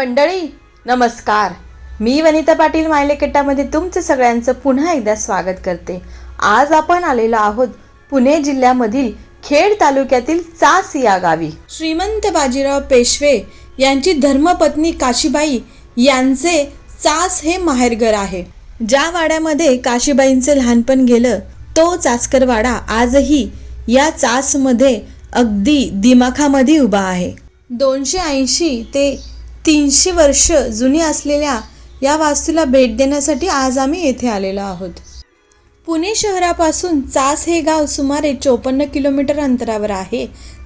मंडळी नमस्कार. मी वनिता पाटील मायलेकट्टामध्ये तुमचं सगळ्यांचं पुन्हा एकदा स्वागत करते. आज आपण आलेलो आहोत पुणे जिल्ह्यामधील खेड तालुक्यातील चास या गावी. श्रीमंत बाजीराव पेशवे यांची धर्मपत्नी काशीबाई यांचे चास हे माहेरघर आहे. ज्या वाड्यामध्ये काशीबाईंचे लहानपण गेलं तो चासकर वाडा आजही या चासमध्ये अगदी दिमाखामध्ये उभा आहे. दोनशे ऐंशी ते तीनशे वर्ष जुनी असलेल्या या वास्तूला भेट देण्यासाठी आज आम्ही येथे आलेलो आहोत. पुणे शहरापासून चास हे गाव सुमारे चोपन्न किलोमीटर अंतरावर आहे.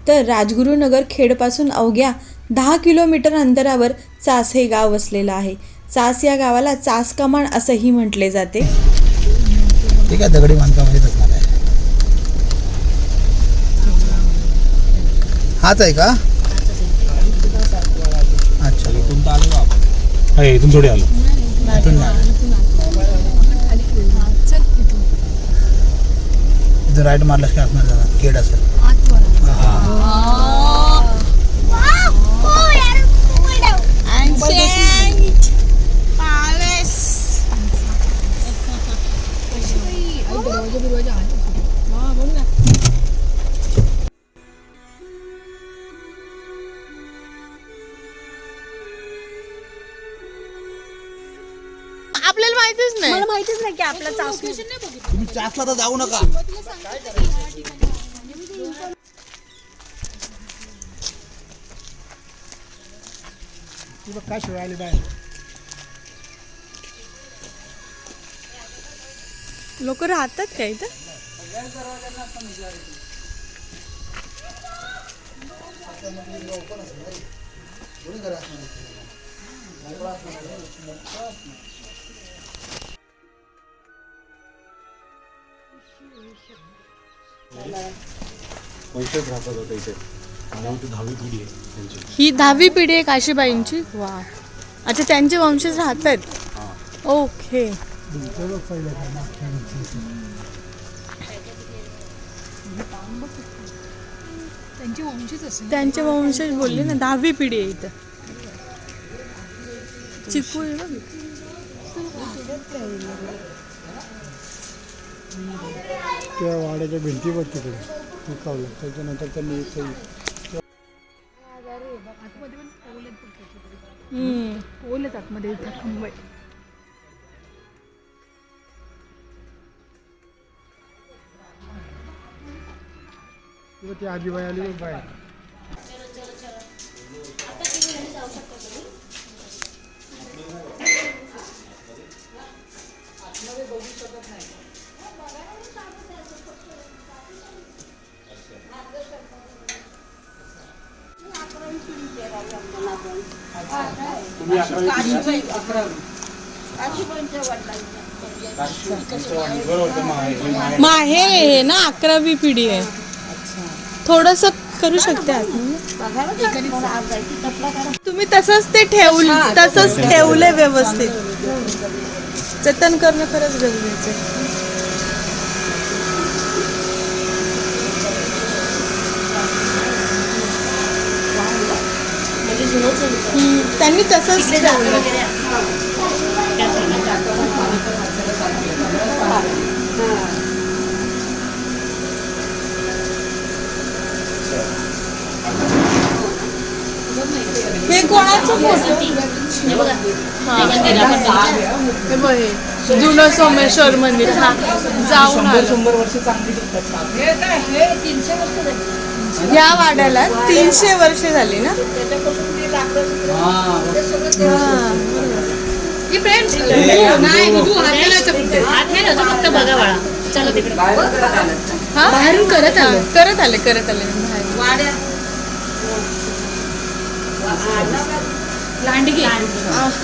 तर राजगुरुनगर खेडपासून अवघ्या दहा किलोमीटर अंतरावर चास हे गाव वसलेलं आहे. चास या गावाला चास कमान असंही म्हटले जाते. दगडी असणार आहे? हाच आहे का अच्छा इथून तर आलो का आपण हा इथून थोडी आलो. इथून राईट मारलास काय असणार जरा केड असेल. आपल्याला माहितीच नाही. मला माहितीच नाही की आपला चासू तुम्ही चासला तर जाऊ नका. काय शिवाय बाय लोक राहतात का इथं? ही दहावी पिढी आहे काशीबाईंची? वा. अच्छा त्यांचे वंशज राहतात? ओके. त्यांची वंशीच असेल. त्यांचे वंशज बोलले ना दहावी पिढी आहे इथं. चिकू. त्या वाड्याच्या भिंती बघ तिकडे विकावलं त्याच्यानंतर त्यांनी इथे हम्म. आतमध्ये इथं खंबे किंवा ती आजीबाई आली बाहेर माहे- हे ना अकरावी पिढी आहे. थोडस करू शकते. तुम्ही तसंच ते ठेवल तसंच ठेवले व्यवस्थित. जतन करणं खरंच गरजेचं त्यांनी तसंच हे. कोणाचं फोटो? हे बघ. हे. जुनं सोमेश्वर मंदिर. हा. जाऊन आलो. या वाड्याला तीनशे वर्ष झाली ना? फक्त बघा बाळा चला तिकडे हा. बाहेरून करत आले करत आले करत आले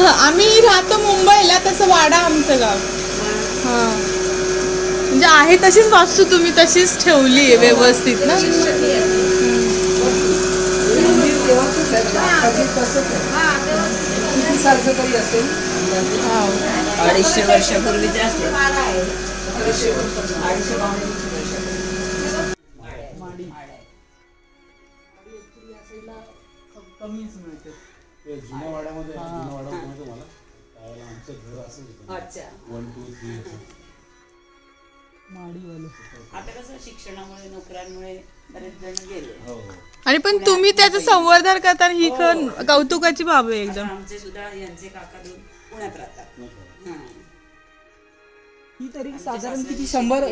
आम्ही राहतो मुंबईला तसं वाडा आमचं गाव. हा. म्हणजे आहे तशीच वास्तू तुम्ही तशीच ठेवली आहे. व्यवस्थित ना हाव. अडीचशे वर्षापूर्वीचे असेल? कमीच मिळते ते जुन्या वाड्यामध्ये जुन्या वाडा होता माहिती तुम्हाला त्यावेळेला आमचं घर अच्छा. वन टू थ्री असं आता कसं शिक्षणामुळे नोकऱ्यांमुळे बरेच जण गेले. हो हो. आणि पण तुम्ही त्याचं संवर्धन करताना ही. खरं कौतुकाची बाब आहे एकदम. आमचे सुद्धा यांचे काका दोन पुण्यात राहतात. हां. ही तरी साधारण किती शंभर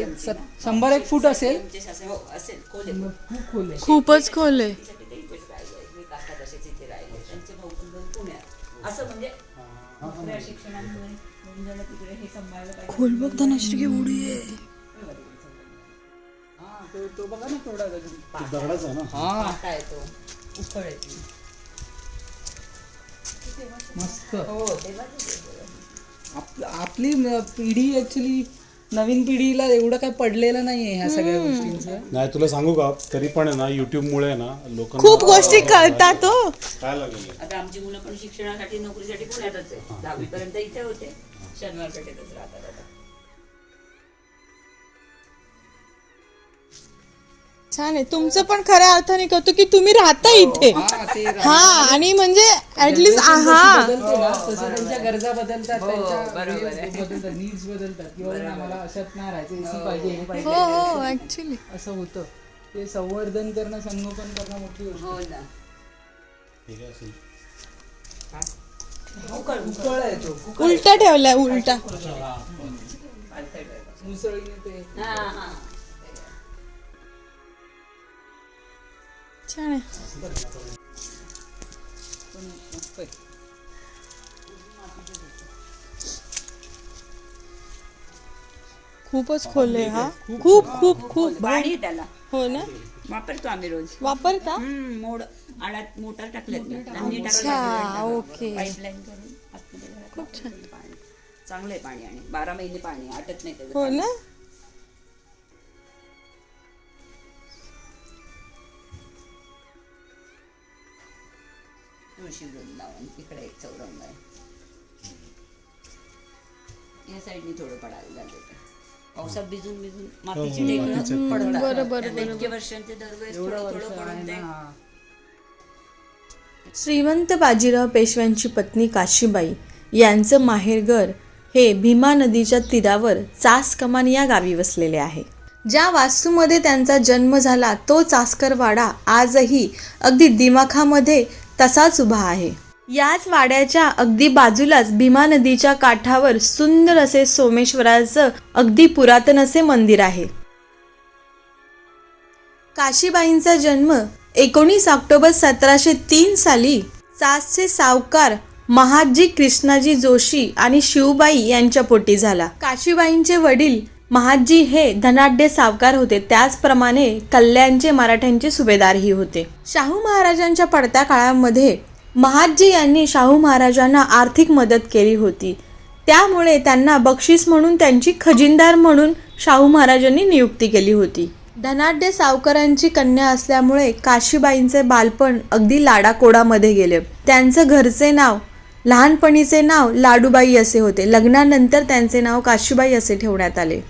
शंभर एक फूट असेल? आमचे सासरे हो असेल खोले. खूप खोल. आहे खूपच खोल. आहे त्यासाठी ते इथेच राहिले मी काका तसेच इथे राहिले त्यांचे भाऊ पण दोन पुण्यात. असं म्हणजे नोकऱ्या शिक्षणामुळे दोन जण तिकडे हे सांभाळलं पाहिजे. खोल बघताना श्री उडी आहे. हा तो तो बघा ना. दगडाच आहे ना हा पाटा मस्त हो आप- आपली पिढी ऍक्च्युली नवीन पिढीला एवढं काही पडलेलं नाहीये ह्या सगळ्या गोष्टींचं नाही तुला सांगू का? तरी पण आहे ना युट्यूब मुळे ना लोक खूप गोष्टी कळतात हो. काय आता आमची मुलं पण शिक्षणासाठी नोकरीसाठी पुण्यातच आहे दहावी पर्यंत इथे होते. शनिवार पेठेतच राहतात आता. छान आहे. तुमचं पण खऱ्या अर्थाने कळतो की तुम्ही राहता इथे. हा ते हा आणि म्हणजे ऍटलिस्ट हा. बदलते ना. तसं त्यांच्या गरजा बदलतात हो, बरोबर त्यांच्या हे बदलतात नीड्स बदलतात. किंवा आम्हाला अशात नाही राहायचं एसी पाहिजे. हे पाहिजे. हो हो ऍक्च्युली असं होतं. ते संवर्धन करणं संगोपन करणं मोठी गोष्ट हो ना. उकळ आहे तो उलटा ठेवलाय उलटा. मुसळीने ते हा हा. छान आहे खूपच खोल आहे हा? खूप खूप खूप. पाणी आहे त्याला. हो ना? वापरतो आम्ही रोज. वापरता? मोड आडात मोटर टाकलेत ओके. खूप छान. पाणी. चांगलं आहे पाणी आणि बारा महिने पाणी आटत नाही हो. ना? तुळशी वृंदावन तिकडे एक चौरंग आहे. या साईडनी थोडं पडायला झालं ते पावसात भिजून भिजून मातीची टेकणं पडतात. बरोबर, त्यात इतके वर्षांचे दरवेळेस थोडं थोडं पडून ते श्रीमंत बाजीराव पेशव्यांची पत्नी काशीबाई यांचं माहेरघर हे भीमा नदीच्या तीरावर चास कमान या गावी वसलेले आहे. ज्या वास्तूमध्ये त्यांचा जन्म झाला तो चासकर वाडा आजही अगदी दिमाखामध्ये तसाच उभा आहे. याच वाड्याच्या अगदी बाजूलाच भीमा नदीच्या काठावर सुंदर असे सोमेश्वराचं अगदी पुरातन असे मंदिर आहे. काशीबाईंचा जन्म एकोणीस ऑक्टोबर सतराशे तीन साली सासचे सावकार महादजी कृष्णाजी जोशी आणि शिवबाई यांच्या पोटी झाला. काशीबाईंचे वडील महादजी हे धनाढ्य सावकार होते. त्याचप्रमाणे कल्याणचे मराठ्यांचे सुभेदारही होते. शाहू महाराजांच्या पडत्या काळामध्ये महादजी यांनी शाहू महाराजांना आर्थिक मदत केली होती. त्यामुळे त्यांना बक्षीस म्हणून त्यांची खजिनदार म्हणून शाहू महाराजांनी नियुक्ती केली होती. धनाढ्य सावकारांची कन्या असल्यामुळे काशीबाईंचे बालपण अगदी लाडाकोडामध्ये गेले. त्यांचं घरचे नाव लहानपणीचे नाव लाडूबाई असे होते. लग्नानंतर त्यांचे नाव काशीबाई असे ठेवण्यात आले.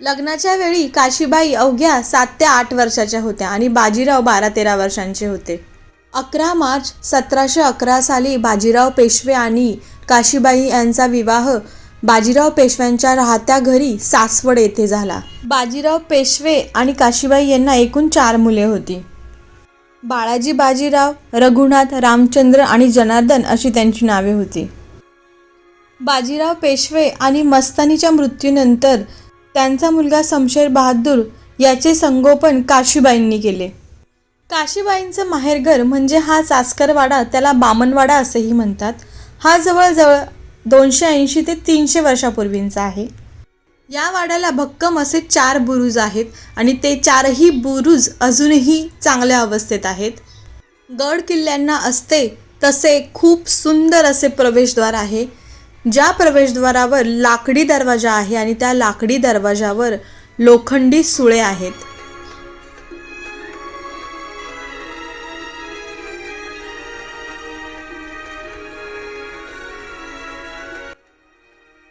लग्नाच्या वेळी काशीबाई अवघ्या सात ते आठ वर्षाच्या होत्या आणि बाजीराव बारा तेरा वर्षांचे होते. अकरा मार्च सतराशे अकरा साली बाजीराव पेशवे आणि काशीबाई यांचा विवाह बाजीराव पेशव्यांच्या राहत्या घरी सासवड येथे झाला. बाजीराव पेशवे आणि काशीबाई यांना एकूण चार मुले होती. बाळाजी बाजीराव रघुनाथ रामचंद्र आणि जनार्दन अशी त्यांची नावे होती. बाजीराव पेशवे आणि मस्तानीच्या मृत्यूनंतर त्यांचा मुलगा समशेर बहादूर याचे संगोपन काशीबाईंनी केले. काशीबाईंचं माहेरघर म्हणजे हा चास्करवाडा त्याला बामनवाडा असेही म्हणतात. हा जवळजवळ दोनशे ऐंशी ते तीनशे वर्षापूर्वींचा आहे. या वाड्याला भक्कम असे चार बुरुज आहेत आणि ते चारही बुरुज अजूनही चांगल्या अवस्थेत आहेत. गड किल्ल्यांना असते तसे खूप सुंदर असे प्रवेशद्वार आहे. ज्या प्रवेशद्वारावर लाकडी दरवाजा आहे आणि त्या लाकडी दरवाजावर लोखंडी सुळे आहेत.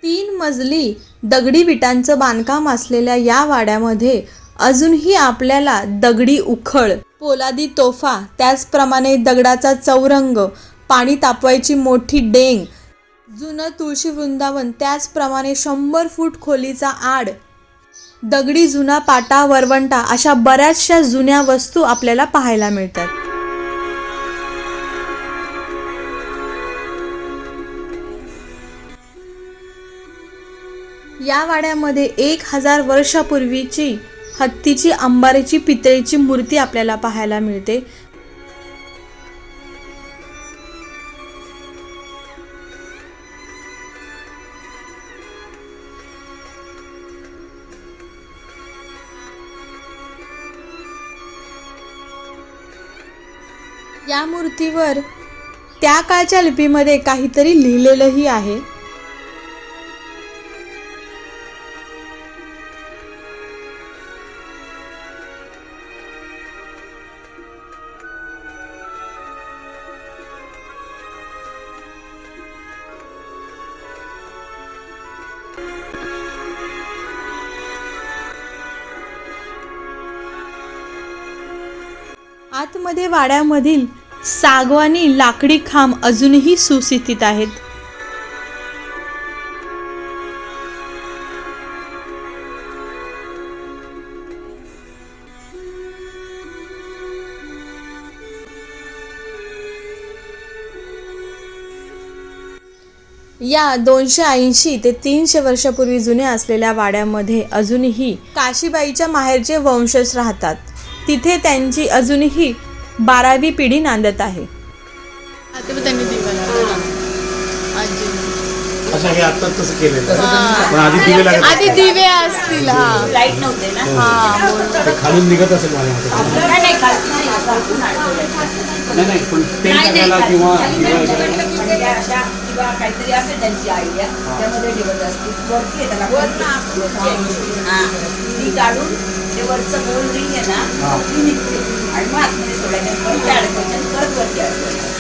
तीन मजली दगडी विटांचं बांधकाम असलेल्या या वाड्यामध्ये अजूनही आपल्याला दगडी उखळ पोलादी तोफा त्याचप्रमाणे दगडाचा चौरंग पाणी तापवायची मोठी डेंग जुनं तुळशी वृंदावन त्याचप्रमाणे शंभर फूट खोलीचा आड दगडी जुना पाटा वरवंटा अशा बऱ्याचशा जुन्या वस्तू आपल्याला पाहायला मिळतात. या वाड्यामध्ये एक हजार वर्षापूर्वीची हत्तीची अंबारीची पितळेची मूर्ती आपल्याला पाहायला मिळते. या मूर्तीवर त्या काळच्या लिपीमध्ये काहीतरी लिहिलेलंही आहे. आतमध्ये वाड्यामधील सागवानी लाकडी खांब अजूनही सुस्थितीत आहेत. या दोनशे ऐंशी ते तीनशे वर्षापूर्वी जुन्या असलेल्या वाड्यामध्ये अजूनही काशीबाईच्या माहेरचे वंशज राहतात. तिथे त्यांची अजूनही बारावी पिढी नांदत आहे. अच्छा हे आता तसं केलेलं आहे. पण आधी दिवे लागत आधी दिवे असतील हा. लाइट नव्हते ना? खालून निघत असेल माझ्या मते नाही नाही खाली नाही, वरतून आणलेलं. नाही नाही पण ते करायला किंवा दिवा करायला म्हणजे अशा किंवा काहीतरी असेल त्यांची आयडिया त्यामध्ये ठेवत असतील. वरती त्याला. वरती आहे. हा. ती काढून ते वरचं गोल रिंग आहे ना ती निघते. आणि मग आतमध्ये सोडायचं परत ते अडकवायचं परत वरती अडकवायचं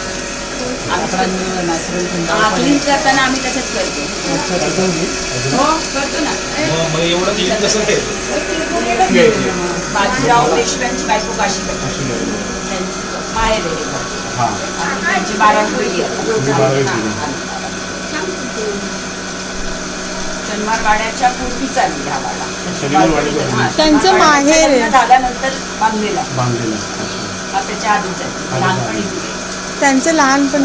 नॅचरल क्लीन करताना आम्ही तसंच करतो हो करतो. ना बाजीराव पेशव्यांची बायको काशी माहेर आहे. हां. त्यांची बारावी हा. हा. पूर्वी चालली हा वाडा हा, त्यांचं माहेर झाल्यानंतर बांधलेला. हा त्याच्या आधीच आहे. लहानपणी. त्यांचं लहानपण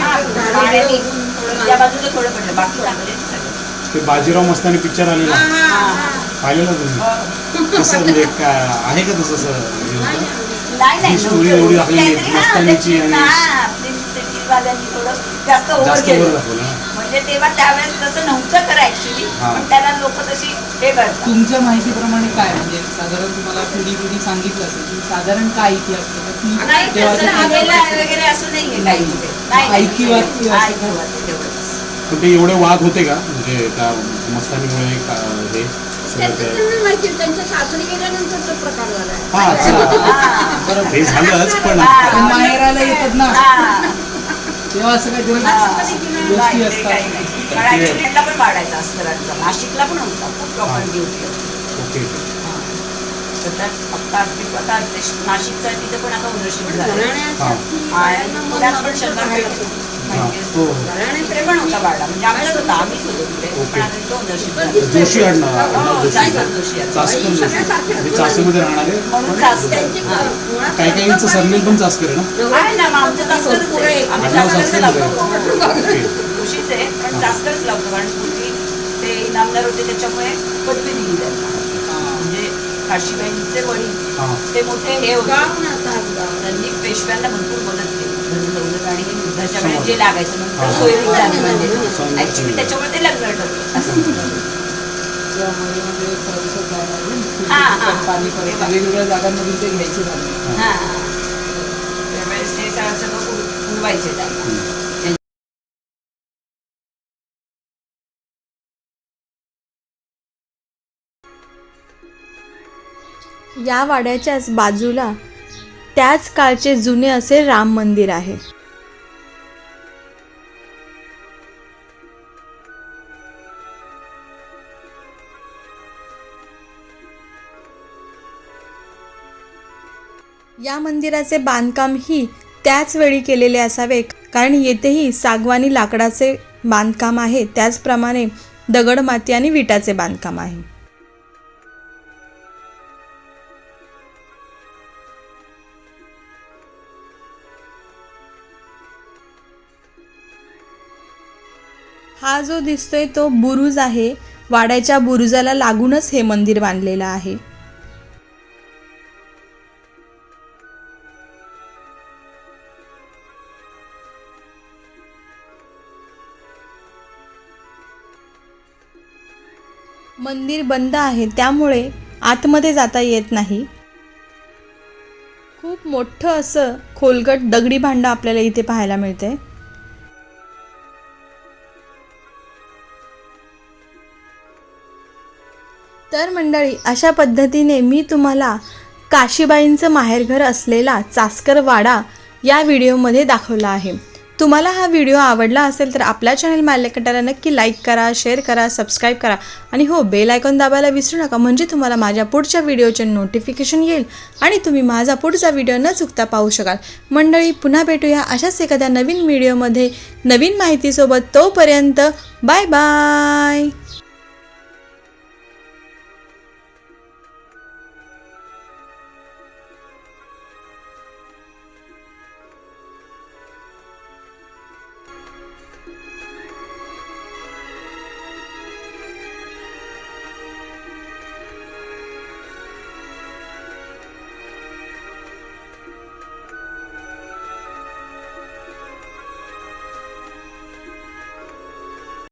हा, बाजूला सगळे. ते बाजीराव मस्तानी पिक्चर आलेला. हा. पाहिलेलं तुम्ही? कसं म्हणजे आहे का तसं हे? नाही नाही. एवढी मस्तानीची आणि- आपली सिटीवाल्यांनी थोडं जास्त ओव्हर जास्त वर केलं दाखवलं ना. म्हणजे तेव्हा त्यावेळेस तसं नव्हतं खरं ऍक्च्युली हा. पण त्याला लोक तशी हे करतात. तुमच्या माहितीप्रमाणे काय? म्हणजे साधारण तुम्हाला पिढी पिढी सांगितलं असेल की साधारण काय इतिहास होता की नाही तसं वगैरे असं नाहीये काही. इथे. नाही, नाही ऐकिवात किंवा असं ऐकिवात तेवढंच. पण ते एवढे वाद होते का? म्हणजे त्या मस्तानीमुळे का हे? सगळं ते हा चला. हा. हे झालंच पण पण माहेराला येतात ना. तेव्हा. गोष्टी असतात पण वाढायचा अस्करांचा नाशिकला पण होता खूप प्रॉपर्टी होती ओके तर त्यात फक्त आता ते नाशिकचा तिथे पण आता ओनरशिप झालं आणि पुण्यात पण हां. हो हो. होता म्हणजे होता आम्हीच होतो तिथे पण आता तो ओनरशिप झाला जोशी हो, जोशी. चासकर जोशी आहे. चासकर जोशी. हे चासमध्ये राहणारे म्हणून चासकर हा. काही काहींचं सरनेम पण चासकर आहे ना? आहे ना मग आमचं चासकरच आहे. आम्ही आडनाव चासकरच चासकर लावतो ओके. जोशीच आहे पण चासकरच लावतो कारण पूर्वी ते इनामदार होते त्याच्यामुळे पदवी दिली त्यांना म्हणजे काशीबाईंचे वडील. हां. ते मोठे हे होते. त्यांनी पेशव्यांना भरपूर मदत आणि हे युद्धाच्या वेळेस जे लागायचं नंतर. सोयरीक झाली म्हणजे. ऍक्च्युली त्याच्यामुळे ते लग्न ठरलं असं. त्यामध्ये म्हणजे हा, हा. पाणी वेगवेगळ्या जागांमधून ते घ्यायचे हा त्यावेळेस सगळं त्यांना या वाड्याच्याच बाजूला त्याच काळचे जुने असे राम मंदिर आहे. या मंदिराचे बांधकाम ही त्याच वेळी केलेले असावे कारण येथेही सागवानी लाकडाचे बांधकाम आहे. त्याचप्रमाणे दगड माती आणि विटाचे बांधकाम आहे. हा जो दिसतोय तो बुरुज आहे. वाड्याच्या बुरुजाला लागूनच हे मंदिर बांधलेलं आहे. मंदिर बंद आहे त्यामुळे आतमध्ये जाता येत नाही. खूप मोठं असं खोलगट दगडी भांडं आपल्याला इथे पाहायला मिळते तर मंडळी अशा पद्धतीने मी तुम्हाला काशीबाईंचं माहेरघर असलेला चास्कर वाडा या व्हिडिओमध्ये दाखवला आहे. तुम्हाला हा व्हिडिओ आवडला असेल तर आपल्या चॅनल मायलेकटाला नक्की लाईक करा शेअर करा सबस्क्राईब करा. आणि हो बेल आयकॉन दाबायला विसरू नका म्हणजे तुम्हाला माझ्या पुढच्या व्हिडिओचे नोटिफिकेशन येईल आणि तुम्ही माझा पुढचा व्हिडिओ न चुकता पाहू शकाल. मंडळी पुन्हा भेटूया अशाच एखाद्या नवीन व्हिडिओमध्ये. नवीन माहितीसोबत तोपर्यंत बाय बाय